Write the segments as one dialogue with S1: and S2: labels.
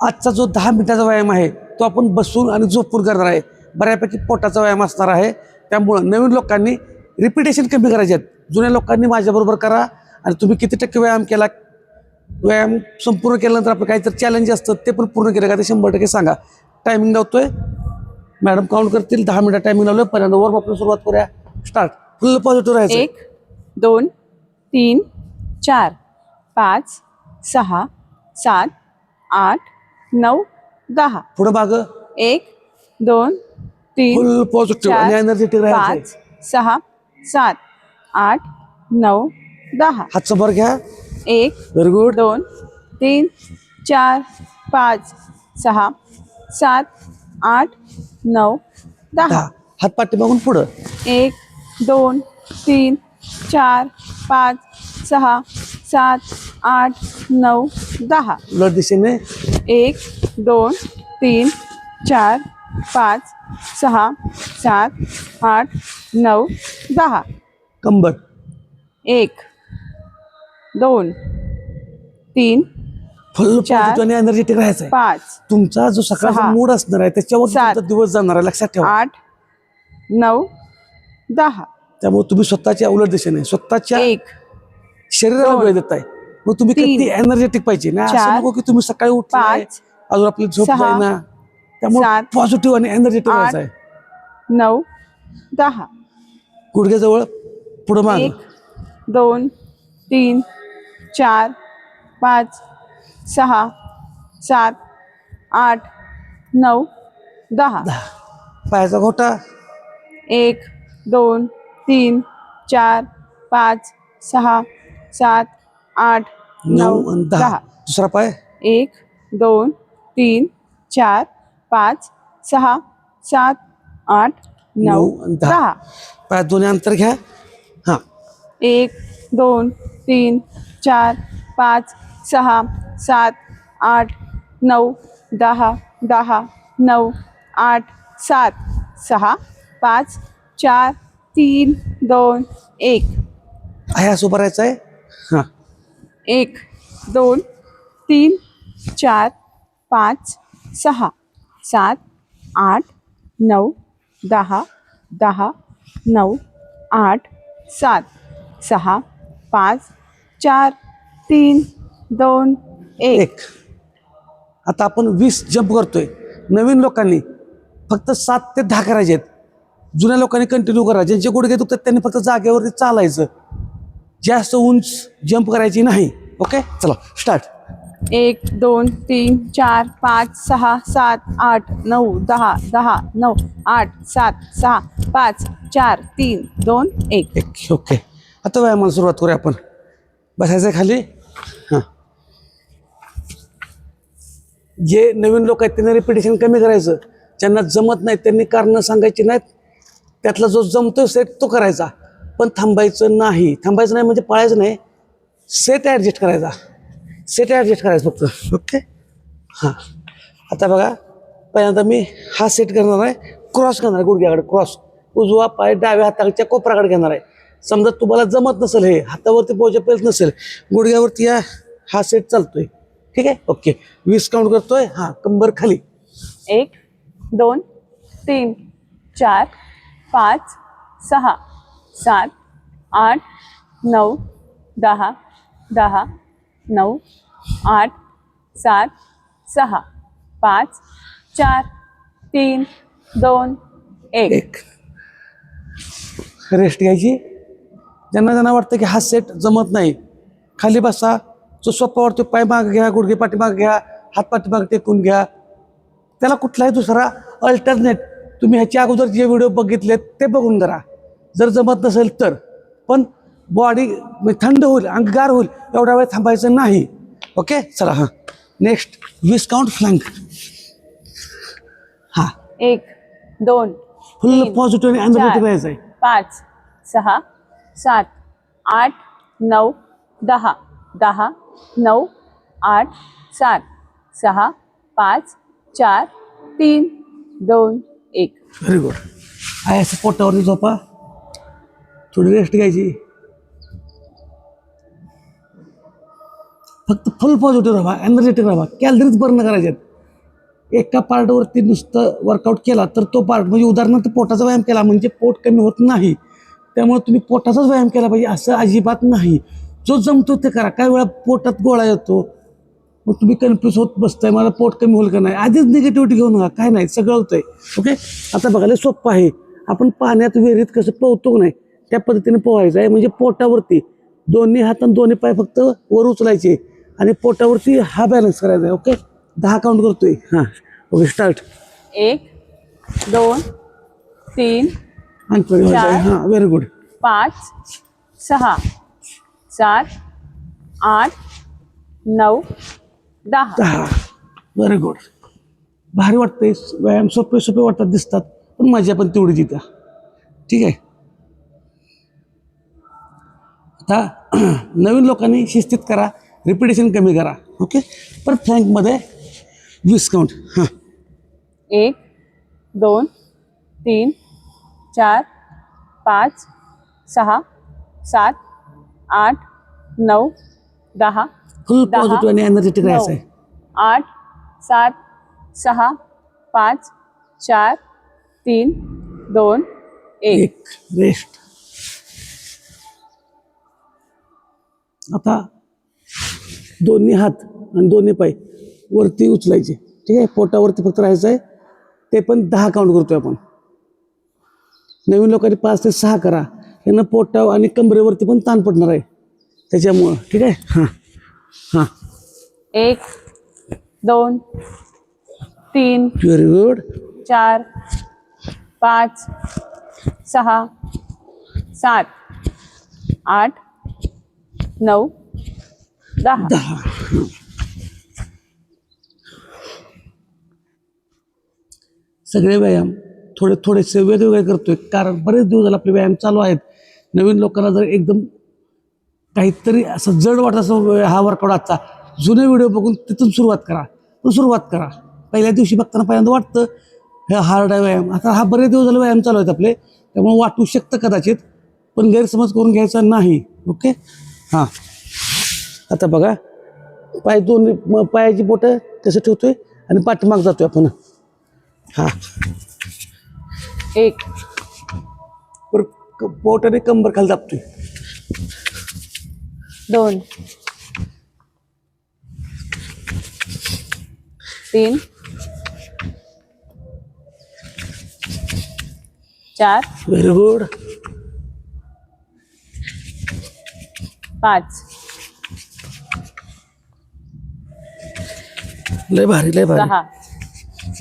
S1: आजचा जो दहा मिनिटाचा व्यायाम आहे तो आपण बसून आणि झोपून करणार आहे. बऱ्यापैकी पोटाचा व्यायाम असणार आहे. त्यामुळं नवीन लोकांनी रिपिटेशन कमी करायचे आहेत. जुन्या लोकांनी माझ्याबरोबर करा आणि तुम्ही किती टक्के व्यायाम केला व्यायाम संपूर्ण केल्यानंतर आपलं काहीतरी चॅलेंज असतं ते पण पूर्ण केलं का ते शंभर टक्के सांगा. टायमिंग लावतो आहे मॅडम काउंट करतील दहा मिनिटं टायमिंग लावलं पहिल्यांदा वर आपण सुरुवात करूया. स्टार्ट फुल पॉझिटिव्ह राहायचं.
S2: एक दोन तीन चार पाच सहा सात आठ नऊ दहा.
S1: पुढं मागं.
S2: एक दोन तीन
S1: एनर्जेटिक
S2: पाच सहा सात आठ नऊ दहा.
S1: हातचं भर घ्या.
S2: एक
S1: व्हेरी गुड
S2: दोन तीन चार पाच सहा सात आठ नऊ दहा.
S1: दहा. हात पाठी मागून पुढं.
S2: एक दोन तीन चार पाच सहा सात आठ नऊ दहा.
S1: उलट दिशेने.
S2: एक दोन तीन चार पाच सहा सात आठ नऊ दहा.
S1: कंबर.
S2: एक दोन तीन
S1: फुल
S2: चार,
S1: पॉझिटिव्ह आणि एनर्जेटिक राहायचं आहे
S2: पाच
S1: तुमचा जो सकाळचा
S2: सहा,
S1: मूड असणार आहे त्याच्यावर
S2: सात,
S1: तुमचा दिवस जाणार आहे लक्षात ठेवा.
S2: आठ नऊ दहा.
S1: त्यामुळे तुम्ही स्वतःच्या उलट दिशेने स्वतःच्या
S2: एक
S1: शरीराला वेळ देताय. मग तुम्ही किती एनर्जेटिक पाहिजे ना? असं नको की तुम्ही सकाळी उठलाय अजून आपली झोप
S2: सहा,
S1: जाईना. त्यामुळे पॉझिटिव्ह आणि एनर्जेटिक
S2: आठ,
S1: राहायचं आहे.
S2: नऊ. दहा.
S1: गुडघ्याजवळ पुढे माग.
S2: दोन तीन चार पाच सहा सात आठ नऊ दहा.
S1: पायाचा घोटा.
S2: एक दोन तीन चार पाच सहा सात आठ
S1: नऊ दहा. दुसरा पाय?
S2: एक दोन तीन चार पाच सहा सात आठ
S1: नऊ दहा. पायात दोन्ही अंतर घ्या. हा.
S2: एक दोन तीन चार पाच सहा सात आठ नऊ दहा दहा नऊ आठ सात सहा पाच चार तीन दोन एक.
S1: आहे असं उभं राहायचं आहे? हा.
S2: एक दोन तीन चार पाच सहा सात आठ नऊ दहा दहा नऊ आठ सात सहा पाच चार तीन दोन एक.
S1: आता आपण वीस जंप करतोय. नवीन लोकांनी फक्त सात ते दहा करायचे आहेत जुन्या लोकांनी कंटिन्यू करा ज्यांचे गुडघे दुखतात त्यांनी फक्त जागेवरती चालायचं. जास्त उंच जंप करायची नाही. ओके चला स्टार्ट
S2: एक दोन तीन चार पाच सहा सात आठ नऊ दहा दहा नऊ आठ सात सहा पाच चार तीन दोन एक.
S1: एक ओके आता व्यायामाला सुरुवात करूया आपण. बसायचं आहे खाली? हां. जे नवीन लोक आहेत त्यांना रिपिटेशन कमी करायचं. ज्यांना जमत नाही त्यांनी कारणं सांगायची नाहीत. त्यातला जो जमतो सेट तो करायचा. पण थांबायचं नाही. थांबायचं नाही म्हणजे पळायचं नाही. सेट ॲडजस्ट करायचा. सेट ॲडजस्ट करायचं फक्त. ओके हां. आता बघा पहिल्यांदा मी हा सेट करणार आहे. क्रॉस करणार आहे गुडघ्याकडे. क्रॉस उजवा पाय डाव्या हाताच्या कोपराकडे घेणार आहे. समजा तुम्हाला जमत नसेल हे हातावरती पोहोचे नसेल. गुडघ्यावरती या हा सेट चालतोय. ठीक आहे? ओके वीस काउंट करतोय. हा कंबर खाली.
S2: एक दोन तीन चार पाच सहा. सात आठ नऊ दहा दहा नऊ आठ सात सहा पाच चार तीन दोन एक.
S1: एक. रेस्ट घ्यायची. ज्यांना ज्यांना वाटतं की हा सेट जमत नाही खाली बसा. जो सोपा वाटतो पाय माग घ्या गुडघे पाठी माग घ्या हात पाठीमाग टेकून घ्या. त्याला कुठलाही दुसरा अल्टरनेट तुम्ही ह्याच्या अगोदर जे व्हिडिओ बघितलेत ते बघून करा जर जमत नसेल तर. पण बॉडी थंड होईल अंगगार होईल एवढा वेळ थांबायचं नाही. ओके चला हां. नेक्स्ट वीस काउंट फ्लँक हां.
S2: एक दोन
S1: फुल पॉझिटिव्ह आणि राहायचं आहे
S2: पाच सहा सात आठ नऊ दहा दहा नऊ आठ सात सहा पाच चार तीन दोन एक.
S1: व्हेरी गुड आहे असं पोटावरती झोपा. थोडी रेस्ट घ्यायची. फक्त फुल पॉझिटिव्ह राहा एनर्जेटिक राहा. कॅलरीज बर्न करायच्यात एका पार्टवरती नुसतं वर्कआउट केला तर तो पार्ट म्हणजे उदाहरणार्थ पोटाचा व्यायाम केला म्हणजे पोट कमी होत नाही. त्यामुळे तुम्ही पोटाचाच व्यायाम केला पाहिजे असं अजिबात नाही. जो जमतो ते करा. काही वेळा पोटात गोळा येतो. मग तुम्ही कन्फ्यूज होत बसताय मला पोट कमी होईल का नाही? आधीच निगेटिव्हिटी घेऊ नका. काय नाही सगळं होतंय. ओके आता बघायला सोपं आहे. आपण पाण्यात विहिरीत कसं पोहतो नाही? त्या पद्धतीने पोहायचं आहे. म्हणजे पोटावरती दोन्ही हात आणि दोन्ही पाय फक्त वर उचलायचे आणि पोटावरती हा बॅलन्स करायचा आहे. ओके दहा काउंट करतोय. हां. ओके स्टार्ट
S2: एक दोन तीन
S1: आणि
S2: चार.
S1: हां व्हेरी गुड
S2: पाच सहा सात आठ नऊ दहा.
S1: दहा. व्हेरी गुड भारी वाटते व्यायाम सोपे सोपे वाटतात दिसतात पण मजा पण तेवढीच येत्या ठीक आहे? आता नवीन लोकांनी शिस्तीत करा रिपिटेशन कमी करा ओके पर फ्लँकमध्ये वीस काउंट हाँ.
S2: एक दोन तीन चार पाच सहा सात आठ नऊ दहा
S1: फुल पॉझिटिव्ह आणि एनर्जेटिक राहायचं आहे
S2: आठ सात सहा पाच चार तीन दोन एक.
S1: एक रेस्ट आता दोन्ही हात आणि दोन्ही पाय वरती उचलायचे. ठीक आहे? पोटावरती फक्त राहायचं आहे. ते पण दहा काउंट करतोय आपण. नवीन लोकांनी पाच ते सहा करा. यांना पोटा आणि कमरेवरती पण ताण पडणार आहे. त्याच्यामुळं. ठीक आहे? हां. हां.
S2: एक दोन तीन
S1: व्हेरी गुड
S2: चार पाच सहा सात आठ नऊ? दहा.
S1: दहा. सगळे व्यायाम थोडे थोडेसे वेगवेगळे करतोय कारण बरेच दिवस झाले आपले व्यायाम चालू आहेत. नवीन लोकांना जर एकदम काहीतरी असं जड वाटत असं हा वर्कआउट आजचा जुने व्हिडिओ बघून तिथून सुरुवात करा. पण सुरुवात करा. पहिल्या दिवशी बघताना पहिल्यांदा वाटतं हे हार्ड आहे व्यायाम. आता हा बरेच दिवस झाले व्यायाम चालू आहेत आपले त्यामुळे वाटू शकतं कदाचित पण गैरसमज करून घ्यायचा नाही. ओके हां. आता बघा पाय दोन पायाची बोटं कसं ठेवतोय आणि पाठीमाग जातोय आपण. हां.
S2: एक.
S1: पर क- बोट आणि कंबर खाली दाबतोय.
S2: दोन. तीन. चार.
S1: Very good.
S2: पाच.
S1: लय भारी लय भारी.
S2: सहा.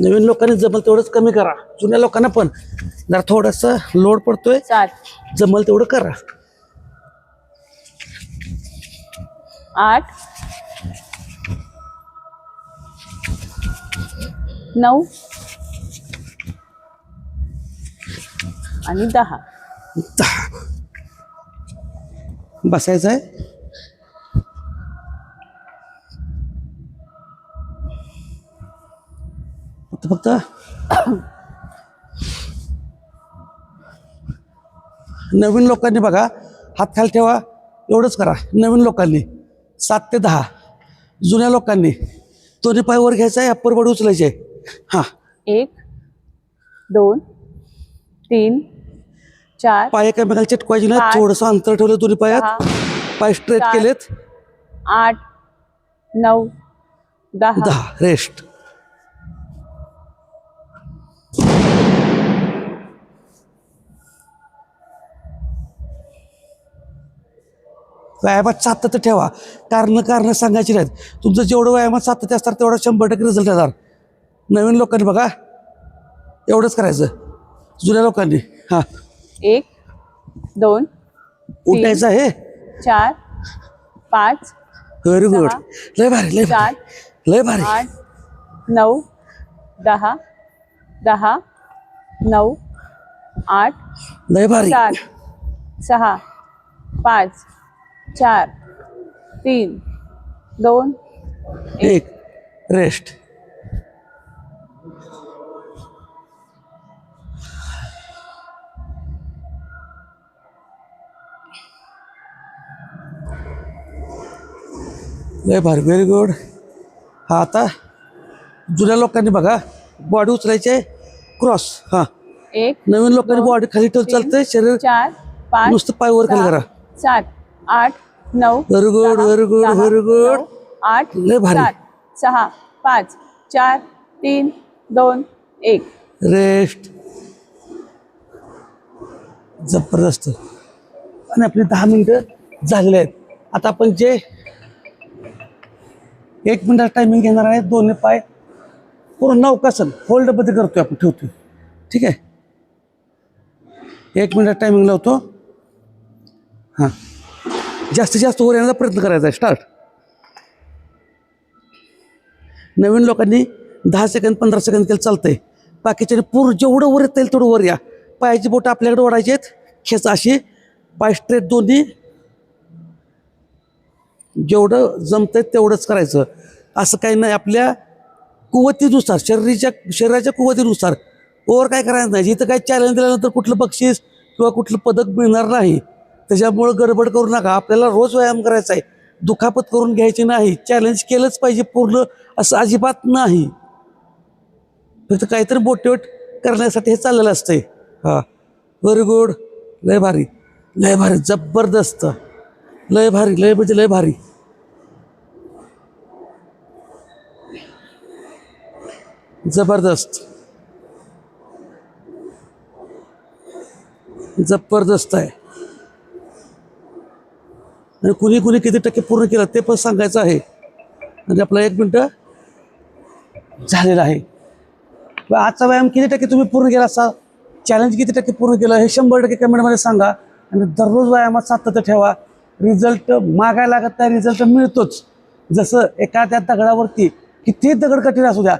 S1: नवीन लोकांनी जमल तेवढंच कमी करा. जुन्या लोकांना पण. जरा थोडासा लोड पडतोय.
S2: सात.
S1: जमल तेवढं करा.
S2: आठ. नऊ. आणि दहा.
S1: बसायचं आहे. फक्त नवीन लोकांनी बघा हात खाली ठेवा एवढंच करा. नवीन लोकांनी सात ते दहा. जुन्या लोकांनी दोन्ही पाय वर घ्यायचा आहे अप्पर बॉडी उचलायचे आहे. हां.
S2: एक दोन तीन चार.
S1: पाय एकमेकाला चिटकवायचे
S2: पाच,
S1: थोडंसं अंतर ठेवलं दोन्ही पायात.
S2: सहा.
S1: पाय स्ट्रेट
S2: सात,
S1: केलेत.
S2: आठ. नऊ. दहा.
S1: दहा. रेस्ट व्यायामात सातत्य ठेवा. कारण कारण सांगायची नाहीत. तुमचं जेवढं व्यायामात सातत्य असतात तेवढं शंभर टक्के रिझल्ट येणार. नवीन लोकांनी बघा. एवढंच करायचं. जुन्या लोकांनी. हां.
S2: एक दोन
S1: उठायचं आहे?
S2: चार पाच
S1: व्हेरी गुड. लय भारी लय भारी. लय भारी.
S2: आठ नऊ दहा दहा नऊ आठ
S1: लय भारी.
S2: सात सहा पाच चार तीन दोन
S1: एक. रेस्ट. लय भारी व्हेरी गुड हा आता जुन्या लोकांनी बघा बॉडी उचलायची क्रॉस हा.
S2: एक
S1: नवीन लोकांनी बॉडी खाली ठेवून चालतंय शरीर
S2: चार पाच
S1: नुसतं पाय वर खाली करा.
S2: सात आठ नऊ
S1: very good,
S2: दहा,
S1: very good.
S2: नऊ, आठ
S1: लय भारी.
S2: सात सहा पाच चार तीन दोन एक.
S1: रेस्ट जबरदस्त. आणि आपली दहा मिनटं झालेले आहेत. आता आपण जे एक मिनिटात टायमिंग घेणार आहे दोन्ही पाय. पूर्ण नौकासन होल्डमध्ये करतो आपण ठेवतो ठीक आहे? एक मिनिटात टायमिंग लावतो. हां. जास्तीत जास्त वर येण्याचा प्रयत्न करायचा आहे स्टार्ट नवीन लोकांनी दहा सेकंद पंधरा सेकंद केलं चालतंय. बाकीच्या पूर्ण जेवढं वर येता येईल तेवढं वर या. पायाची बोटं आपल्याकडे ओढायची आहेत. खेच अशी. पाय स्ट्रेट दोन्ही. जेवढं जमतंय तेवढंच करायचं. असं काही नाही आपल्या कुवतीनुसार शरीराच्या शरीराच्या कुवतीनुसार ओवर काय करायचं नाही. जिथं काय चॅलेंज दिल्यानंतर कुठलं बक्षीस किंवा कुठलं पदक मिळणार नाही. त्याच्यामुळं गडबड करू नका. आपल्याला रोज व्यायाम करायचा आहे. दुखापत करून घ्यायची नाही. चॅलेंज केलंच पाहिजे पूर्ण असं अजिबात नाही. फक्त काहीतरी मोटिवेट करण्यासाठी हे चाललेलं असतंय. हां. व्हेरी गुड लय भारी. लय भारी. जबरदस्त. लय भारी लय म्हणजे लय भारी. जबरदस्त. जबरदस्त आहे. आणि कुणी कुणी किती टक्के पूर्ण केलं ते पण सांगायचं आहे. म्हणजे आपला एक मिनटं झालेला आहे. आजचा व्यायाम किती टक्के तुम्ही पूर्ण केला असा चॅलेंज किती टक्के पूर्ण केलं? हे शंभर टक्के कमेंटमध्ये सांगा. आणि दररोज व्यायामात सातत्य ठेवा. रिझल्ट मागायला लागत नाही रिझल्ट मिळतोच. जसं एखाद्या दगडावरती किती दगड कठीण असू द्या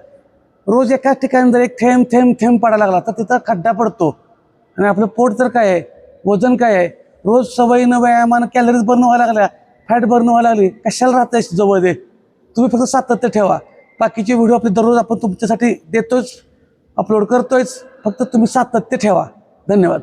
S1: रोज एकाच ठिकाणी जर एक थेंब थेंब थेंब पडायला लागला तर तिथं खड्डा पडतो. आणि आपलं पोट तर काय आहे? वजन काय आहे? रोज सवयीनं व्यायामानं कॅलरीज बर्न व्हायला लागल्या फॅट बर्न व्हायला लागली कशाला राहताय जवळ दे? तुम्ही फक्त सातत्य ठेवा. बाकीचे व्हिडिओ आपले दररोज आपण तुमच्यासाठी देतोच अपलोड करतोयच. फक्त तुम्ही सातत्य ठेवा. धन्यवाद.